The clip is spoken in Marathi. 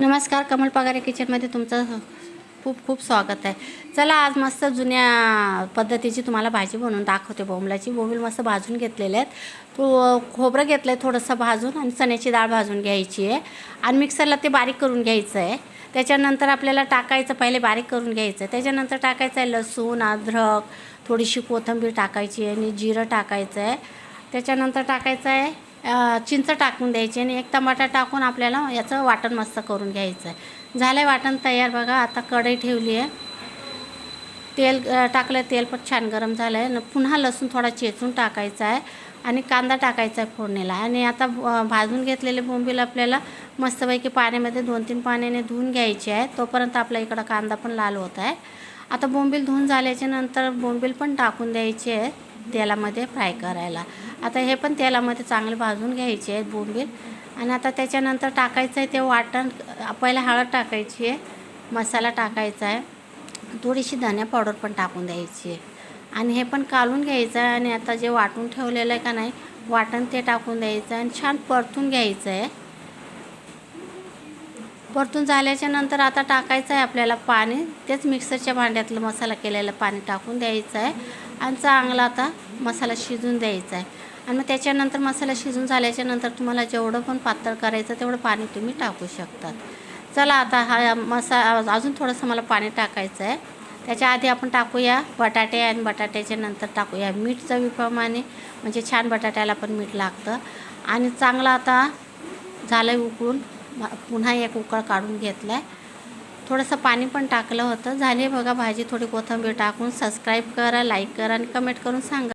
नमस्कार कमल पगारे किचनमध्ये तुमचं खूप खूप स्वागत आहे. चला आज मस्त जुन्या पद्धतीची तुम्हाला भाजी बनवून दाखवते. बोंबलाची बोंबील मस्त भाजून घेतलेले आहेत. खोबरं घेतलं आहे थोडंसं भाजून आणि चण्याची डाळ भाजून घ्यायची आहे. आणि मिक्सरला ते बारीक करून घ्यायचं आहे. त्याच्यानंतर आपल्याला टाकायचं पहिले बारीक करून घ्यायचं आहे. त्याच्यानंतर टाकायचं आहे लसूण अद्रक थोडीशी कोथिंबीर टाकायची आहे आणि जिरं टाकायचं आहे. त्याच्यानंतर टाकायचं आहे चिंच टाकून द्यायची आणि एक टमाटा टाकून आपल्याला याचं वाटण मस्त करून घ्यायचं. आहे झालं आहे वाटण तयार बघा आता कढई ठेवली आहे. तेल टाकलं तेल पण छान गरम झालं आहे पुन्हा लसूण थोडा चेचून टाकायचा आहे आणि कांदा टाकायचा आहे फोडणीला. आणि आता भाजून घेतलेले बोंबील आपल्याला मस्तपैकी पाण्यामध्ये दोन तीन पाण्याने धुवून घ्यायचे आहे तोपर्यंत आपल्या इकडं कांदा पण लाल होत आहे. आता बोंबील धुवून झाल्याच्यानंतर बोंबील पण टाकून द्यायचे आहे तेलामध्ये फ्राय करायला. आता हे पण तेलामध्ये चांगले भाजून घ्यायचे आहेत बोंबील. आणि आता त्याच्यानंतर टाकायचं आहे ते वाटण. पहिला हळद टाकायची आहे मसाला टाकायचा आहे. थोडीशी धन्या पावडर पण टाकून द्यायची आहे. आणि हे पण कालून घ्यायचं आहे आणि आता जे वाटून ठेवलेलं आहे का नाही वाटण ते टाकून द्यायचं आहे आणि छान परतून घ्यायचं आहे. परतून झाल्याच्यानंतर आता टाकायचं आहे आपल्याला पाणी. तेच मिक्सरच्या भांड्यातलं मसाला केलेलं पाणी टाकून द्यायचं आहे. आणि चांगला आता मसाला शिजून द्यायचा आहे. आणि मग त्याच्यानंतर मसाला शिजून झाल्याच्यानंतर तुम्हाला जेवढं पण पातळ करायचं तेवढं पाणी तुम्ही टाकू शकतात. चला आता हा मसा अजून थोडंसं मला पाणी टाकायचं आहे. त्याच्या आधी आपण टाकूया बटाटे आणि बटाट्याच्या नंतर टाकूया मीठ चवीप्रमाणे म्हणजे छान बटाट्याला पण मीठ लागतं. आणि चांगलं आता झालं आहे उकळून पुन्हा एक उकळ काढून घेतला आहे थोडंसं पाणी पण टाकलं होतं. झाली बघा भाजी थोडी कोथिंबीर टाकून सबस्क्राईब करा लाईक करा आणि कमेंट करून सांगा.